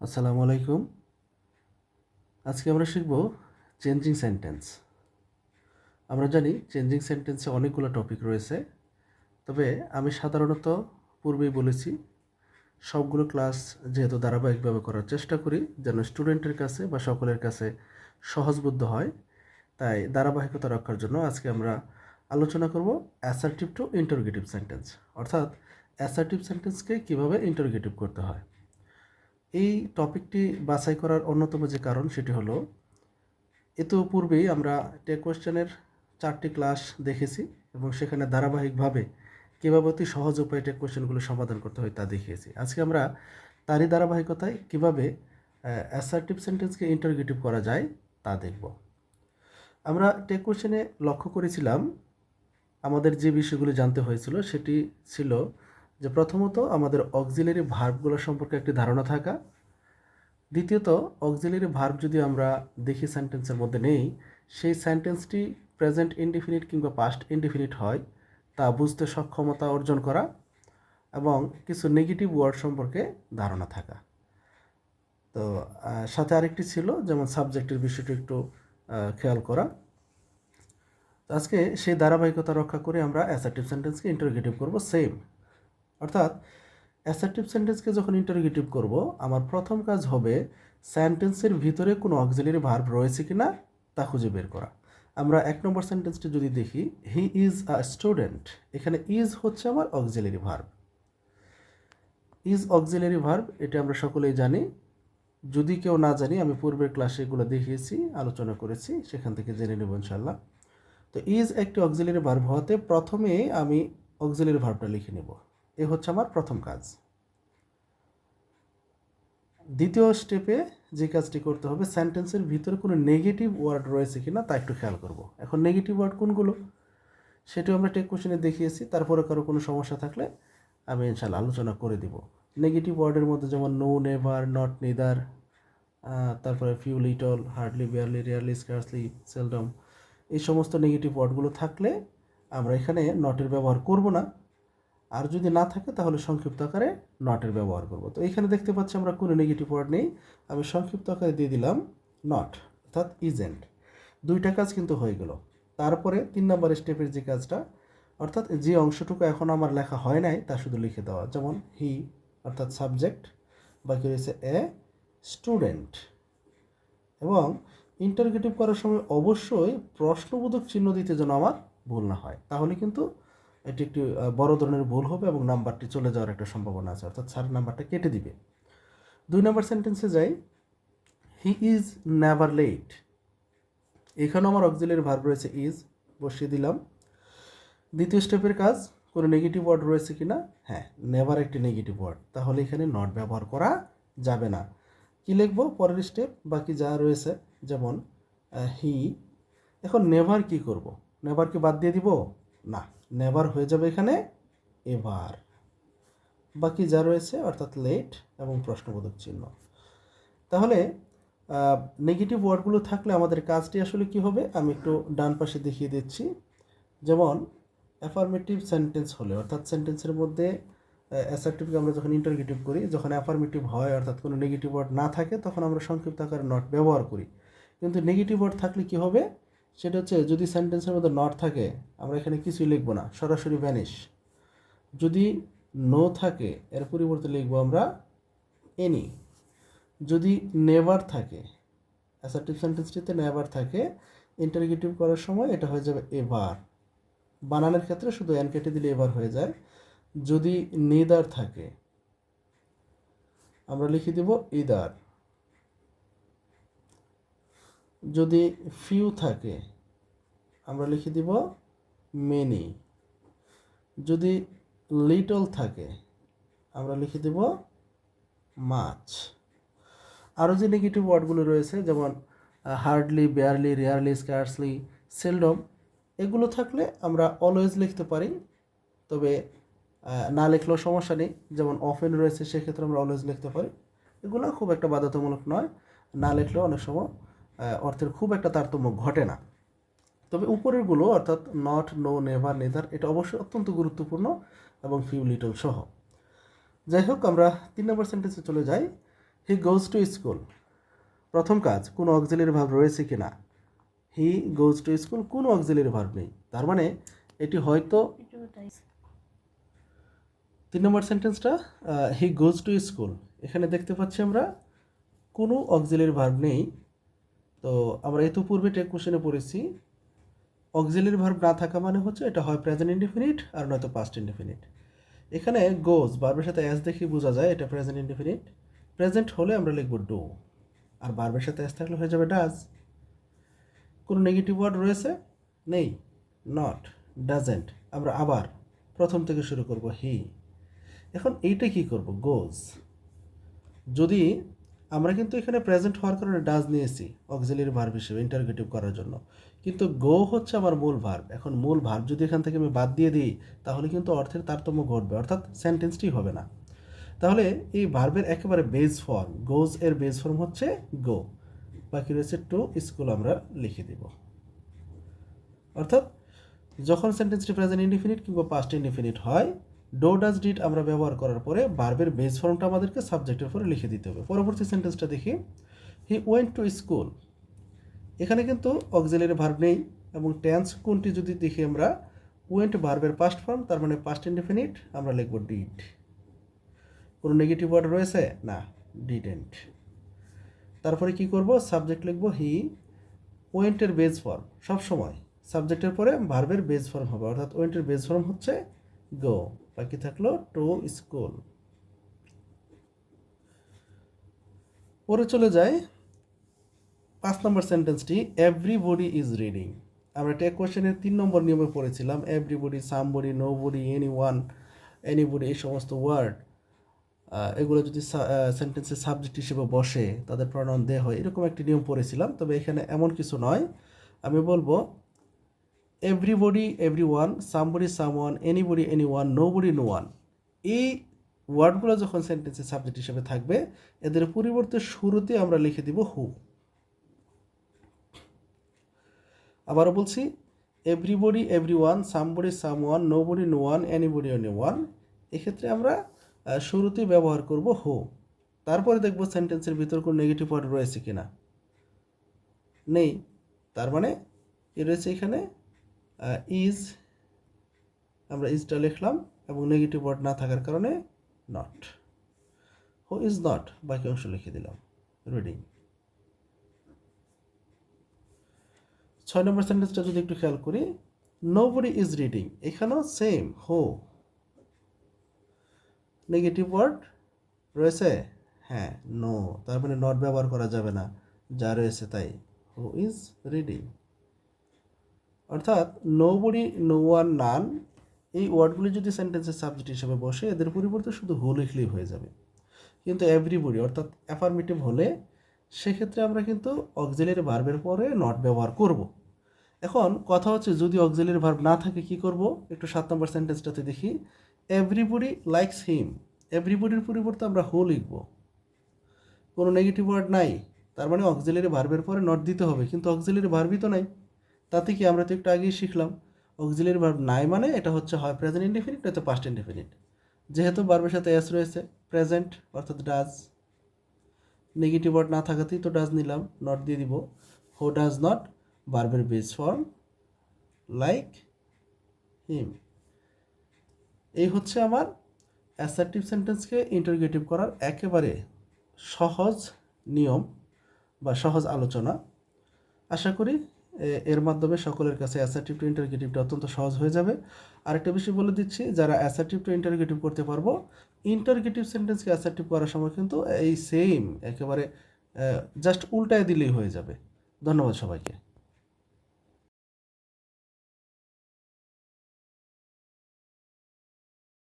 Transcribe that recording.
আসসালামু আলাইকুম। আজকে আমরা শিখব চেঞ্জিং সেন্টেন্স। আমরা জানি চেঞ্জিং সেন্টেন্সে অনেকগুলো টপিক রয়েছে, তবে আমি সাধারণত পূর্বেই বলেছি, সবগুলো ক্লাস যেহেতু ধারাবাহিকভাবে করার চেষ্টা করি, যেন স্টুডেন্টের কাছে বা সকলের কাছে সহজবুদ্ধ হয়, তাই ধারাবাহিকতা রক্ষার জন্য আজকে আমরা আলোচনা করব অ্যাসার্টিভ টু ইন্টারগেটিভ সেন্টেন্স অর্থাৎ অ্যাসার্টিভ সেন্টেন্সকে কীভাবে ইন্টারগেটিভ করতে হয়। এই টপিকটি বাছাই করার অন্যতম যে কারণ সেটি হলো এত পূর্বেই আমরা টেক কোয়েশ্চেনের চারটি ক্লাস দেখেছি এবং সেখানে ধারাবাহিকভাবে কীভাবে অতি সহজ উপায়ে টেক কোয়েশ্চেনগুলো সমাধান করতে হয় তা দেখিয়েছি। আজকে আমরা তারই ধারাবাহিকতায় কীভাবে অ্যাসার্টিভ সেন্টেন্সকে ইন্টারগেটিভ করা যায় তা দেখব। আমরা টেক কোয়েশ্চেনে লক্ষ্য করেছিলাম, আমাদের যে বিষয়গুলো জানতে হয়েছিল সেটি ছিল যে প্রথমত আমাদের অক্সিলারি ভার্বগুলো সম্পর্কে একটি ধারণা থাকা। দ্বিতীয়ত, অক্সিলারি ভার্ব যদি আমরা দেখি সেন্টেন্সের মধ্যে নেই, সেই সেন্টেন্সটি প্রেজেন্ট ইনডিফিনিট কিংবা পাস্ট ইনডিফিনিট হয়, তা বুঝতে সক্ষমতা অর্জন করা এবং কিছু নেগেটিভ ওয়ার্ড সম্পর্কে ধারণা থাকা। তো সাথে আরেকটি ছিল, যেমন সাবজেক্টের বিষয়টি একটু খেয়াল করা। আজকে সেই ধারাবাহিকতা রক্ষা করে আমরা অ্যাসার্টিভ সেন্টেন্সকে ইন্টারোগেটিভ করব সেম অর্থাৎ অ্যাসার্টিভ সেন্টেন্সকে যখন ইন্টারোগেটিভ করব, আমার প্রথম কাজ হবে সেন্টেন্সের ভিতরে কোনো অক্সিলারি ভার্ব রয়েছে কি না তা খুঁজে বের করা। আমরা এক নম্বর সেন্টেন্সটি যদি দেখি হি ইজ আ স্টুডেন্ট এখানে ইজ হচ্ছে আমার auxiliary verb is auxiliary verb এটা আমরা সকলেই জানি। যদি কেউ না জানি, আমি পূর্বের ক্লাসে এগুলো দেখিয়েছি, আলোচনা করেছি, সেখান থেকে জেনে নেব ইনশাল্লাহ তো ইজ একটি অক্সিলারি ভার্ব হওয়াতে প্রথমে আমি অক্সিলারি ভার্বটা লিখে নেব। এ হচ্ছে আমার প্রথম কাজ। দ্বিতীয় স্টেপে যে কাজটি করতে হবে, সেন্টেন্সের ভিতরে কোনো নেগেটিভ ওয়ার্ড রয়েছে কিনা তা একটু খেয়াল করব। এখন নেগেটিভ ওয়ার্ড কোনগুলো? সেটাও আমরা টেক কোশ্চেনে দেখিয়েছি, তারপরে কারও কোনো সমস্যা থাকলে আমি ইনশাল্লাহ আলোচনা করে দিব। নেগেটিভ ওয়ার্ডের মধ্যে যেমন নো নেভার নট নিদার তারপরে few little hardly barely rarely scarcely seldom এই সমস্ত নেগেটিভ ওয়ার্ডগুলো থাকলে আমরা এখানে নটের ব্যবহার করব না। আর যদি না থাকে, তাহলে সংক্ষিপ্ত আকারে নটের ব্যবহার করব। তো এখানে দেখতে পাচ্ছি আমরা কোনো নেগেটিভ ওয়ার্ড নেই। আমি সংক্ষিপ্ত আকারে দিয়ে দিলাম নট অর্থাৎ ইজেন্ট দুইটা কাজ কিন্তু হয়ে গেল। তারপরে তিন নম্বর স্টেপের যে কাজটা, অর্থাৎ যে অংশটুকু এখন আমার লেখা হয় নাই, তা শুধু লিখে দেওয়া। যেমন হি অর্থাৎ সাবজেক্ট বাকি রয়েছে এ স্টুডেন্ট এবং ইন্টারগেটিভ করার সময় অবশ্যই প্রশ্নবোধক চিহ্ন দিতে যেন আমার ভুল না হয়। তাহলে কিন্তু এটি একটি বড় ধরনের ভুল হবে এবং নাম্বারটি চলে যাওয়ার একটা সম্ভাবনা আছে। অর্থাৎ স্যার নাম্বারটা কেটে দিবে। দুই নম্বর সেন্টেন্সে যাই। হি ইজ নেভার লেট এখানেও আমার অক্সিলারি ভার্ব রয়েছে ইজ বসিয়ে দিলাম। দ্বিতীয় স্টেপের কাজ, কোনো নেগেটিভ ওয়ার্ড রয়েছে কি না হ্যাঁ নেভার একটি নেগেটিভ ওয়ার্ড তাহলে এখানে নট ব্যবহার করা যাবে না। কি লিখব? পরের স্টেপ বাকি যা রয়েছে, যেমন হি এখন নেভার কি করব? নেভার কি বাদ দিয়ে দিব? না। নেভার হয়ে যাবে এখানে এভার বাকি যা রয়েছে, অর্থাৎ লেট এবং প্রশ্নবোধক চিহ্ন। তাহলে নেগেটিভ ওয়ার্ডগুলো থাকলে আমাদের কাজটি আসলে কি হবে? আমি একটু ডান পাশে দেখিয়ে দিচ্ছি। যেমন অ্যাফার্মেটিভ সেন্টেন্স হলে, অর্থাৎ সেন্টেন্সের মধ্যে অ্যাসার্টিভকে আমরা যখন ইন্টারগেটিভ করি, যখন অ্যাফার্মেটিভ হয়, অর্থাৎ কোনো নেগেটিভ ওয়ার্ড না থাকে, তখন আমরা সংক্ষিপ্ত আকারে নট ব্যবহার করি। কিন্তু নেগেটিভ ওয়ার্ড থাকলে কি হবে? সেটা হচ্ছে যদি সেন্টেন্সের মধ্যে নট থাকে, আমরা এখানে কিছুই লিখব না, সরাসরি ভ্যানিশ যদি নো থাকে, এর পরিবর্তে লিখব আমরা এনি যদি নেভার থাকে অ্যাসার্টিভ সেন্টেন্সটিতে নেভার থাকে ইন্টারগেটিভ করার সময় এটা হয়ে যাবে এভার বানানের ক্ষেত্রে শুধু এন কেটে দিলে এভার হয়ে যায়। যদি নেদার থাকে, আমরা লিখে দেব ইদার যদি ফিউ থাকে, আমরা লিখে দিব মেনি যদি লিটল থাকে, আমরা লিখে দেব মাছ আরও যে নেগেটিভ ওয়ার্ডগুলো রয়েছে, যেমন hardly barely rarely scarcely seldom এগুলো থাকলে আমরা অলওয়েজ লিখতে পারি। তবে না লিখলেও সমস্যা নেই। যেমন অফেন রয়েছে, সেক্ষেত্রে আমরা অলওয়েজ লিখতে পারি। এগুলো খুব একটা বাধ্যতামূলক নয়। না লিখলেও অনেক সময় অর্থের খুব একটা তারতম্য ঘটে না। তবে উপরেরগুলো, অর্থাৎ নট নো নেভার নেদার এটা অবশ্যই অত্যন্ত গুরুত্বপূর্ণ এবং ফিউ লিটল সহ। যাই হোক, আমরা তিন নম্বর সেন্টেন্সে চলে যাই। হি গোজ টু স্কুল প্রথম কাজ, কোনো অক্সিলারি ভাব রয়েছে কি না হি গোজ টু স্কুল কোনো অক্সিলারি ভাব নেই? তার মানে এটি হয়তো তিন নম্বর সেন্টেন্সটা হি গোজ টু স্কুল এখানে দেখতে পাচ্ছি আমরা, কোনো অক্সিলারি ভার্ব নেই তো আমরা এত পূর্বে টেক কোশ্চেনে পড়েছি অক্সিলারি ভার্ব না থাকা মানে হচ্ছে এটা হয় প্রেজেন্ট ইনডিফিনিট আর নয়তো পাস্ট ইনডিফিনিট এখানে গোজ ভার্বের সাথে অ্যাস দেখে বোঝা যায় এটা প্রেজেন্ট ইনডিফিনিট প্রেজেন্ট হলে আমরা লিখব ডু আর ভার্বের সাথে অ্যাস থাকলে হয়ে যাবে ডাজ কোনো নেগেটিভ ওয়ার্ড রয়েছে? নেই নট ডাজেন্ট আমরা আবার প্রথম থেকে শুরু করব হি এখন এইটা কি করব? গোজ যদি আমরা কিন্তু এখানে প্রেজেন্ট হওয়ার কারণে ডাজ নিয়েছি অক্সিলারি ভার্ব হিসেবে ইন্টারগেটিভ করার জন্য। কিন্তু গো হচ্ছে আমার মূল ভার্ব এখন মূল ভার্ব যদি এখান থেকে আমি বাদ দিয়ে দিই, তাহলে কিন্তু অর্থের তারতম্য ঘটবে, অর্থাৎ সেন্টেন্সটি হবে না। তাহলে এই ভার্বের একেবারে বেজ ফর্ম গোজ এর বেজ ফর্ম হচ্ছে গো বাকি রয়েছে টু স্কুল আমরা লিখে দিব। অর্থাৎ যখন সেন্টেন্সটি প্রেজেন্ট ইনডিফিনিট কিংবা পাস্ট ইনডিফিনিট হয় ডো ডাজ ডিড আমরা ব্যবহার করার পরে ভার্বের বেস ফর্মটা আমাদেরকে সাবজেক্টের পরে লিখে দিতে হবে। পরবর্তী সেন্টেন্সটা দেখি। হি ওয়েন্ট টু স্কুল এখানে কিন্তু অক্সিলারি ভার্ব নেই এবং টেন্স কোনটি যদি দেখি আমরা ওয়েন্ট ভার্বের পাস্ট ফর্ম তার মানে পাস্ট ইনডিফিনিট আমরা লিখব ডিড কোনো নেগেটিভ ওয়ার্ড রয়েছে? না ডিডেন্ট তারপরে কি করব? সাবজেক্ট লিখব হি ওয়েন্টের বেজ ফর্ম সবসময়। সাবজেক্টের পরে ভার্বের বেজ ফর্ম হবে, অর্থাৎ ওয়েন্টের বেজ ফর্ম হচ্ছে গো বাকি থাকল টু স্কুল। পরে চলে যায় পাঁচ নম্বর সেন্টেন্সটি এভরিবডি ইজ রিডিং আমরা টেক কোয়েশ্চেনের তিন নম্বর নিয়মে পড়েছিলাম everybody somebody nobody anyone anybody এই সমস্ত ওয়ার্ড এগুলো যদি সেন্টেন্সের সাবজেক্ট হিসেবে বসে, তাদের প্রণয়ন দেওয়া হয় এরকম একটি নিয়ম পড়েছিলাম। তবে এখানে এমন কিছু নয়। আমি বলব everybody everyone somebody someone anybody anyone nobody no one এই ওয়ার্ডগুলো যখন সেন্টেন্সের সাবজেক্ট হিসেবে থাকবে, এদের পরিবর্তে শুরুতে আমরা লিখে দিব হু আবারও বলছি everybody everyone somebody someone nobody no one anybody anyone এক্ষেত্রে আমরা শুরুতেই ব্যবহার করব হো তারপরে দেখব সেন্টেন্সের ভিতর কোনো নেগেটিভ ওয়ার্ড রয়েছে কিনা। নেই, তার মানে কি রয়েছে এখানে ইজ আমরা ইজটা লিখলাম এবং নেগেটিভ ওয়ার্ড না থাকার কারণে নট হো ইজ নট বাকি অংশ লিখে দিলাম। রিডিং ছয় নম্বর সেন্টেন্সটা যদি একটু খেয়াল করি নো বডি ইজ রিডিং এখানেও সেম হো নেগেটিভ ওয়ার্ড রয়েছে? হ্যাঁ নো তার মানে নট ব্যবহার করা যাবে না। যা রয়েছে তাই। হু ইজ রিডিং অর্থাৎ nobody no one none এই ওয়ার্ডগুলি যদি সেন্টেন্সের সাবজেক্ট হিসেবে বসে, এদের পরিবর্তে শুধু হু লিখলেই হয়ে যাবে। কিন্তু এভরিবডি অর্থাৎ অ্যাফার্মেটিভ হলে সেক্ষেত্রে আমরা কিন্তু অক্সিলারি ভার্বের পরে নট ব্যবহার করব। এখন কথা হচ্ছে, যদি অক্সিলারি ভার্ব না থাকে, কি করব? একটু সাত নম্বর সেন্টেন্সটাতে দেখি। এভরিবডি লাইকস হিম এভরিবডির পরিবর্তে আমরা হু লিখব। কোনো নেগেটিভ ওয়ার্ড নাই। তার মানে অক্সিলারি ভার্বের পরে নট দিতে হবে। কিন্তু অক্সিলারি ভার্বই তো নাই। তাতে কি আমরা তো একটু আগেই শিখলাম অক্সিলারি ভার্ব নাই মানে এটা হচ্ছে হয় প্রেজেন্ট ইনডিফিনিট নয়তো পাস্ট ইনডিফিনিট যেহেতু ভার্বের সাথে এস রয়েছে প্রেজেন্ট অর্থাৎ ডাজ নেগেটিভ ওয়ার্ড না থাকাতেই তো ডাজ নিলাম নট দিয়ে দিব। হো ডাজ নট ভার্বের বেস ফর্ম লাইক হিম এই হচ্ছে আমার অ্যাসার্টিভ সেন্টেন্সকে ইন্টারগেটিভ করার একেবারে সহজ নিয়ম বা সহজ আলোচনা। আশা করি এর মাধ্যমে সকলের কাছে অ্যাসার্টিভ টু ইন্টারগেটিভটা অত্যন্ত সহজ হয়ে যাবে। আরেকটা বিষয় বলে দিচ্ছি, যারা অ্যাসার্টিভ টু ইন্টারগেটিভ করতে পারব ইন্টারগেটিভ সেন্টেন্সকে অ্যাসার্টিভ করার সময় কিন্তু এই সেম একেবারে জাস্ট উল্টায় দিলেই হয়ে যাবে। ধন্যবাদ সবাইকে।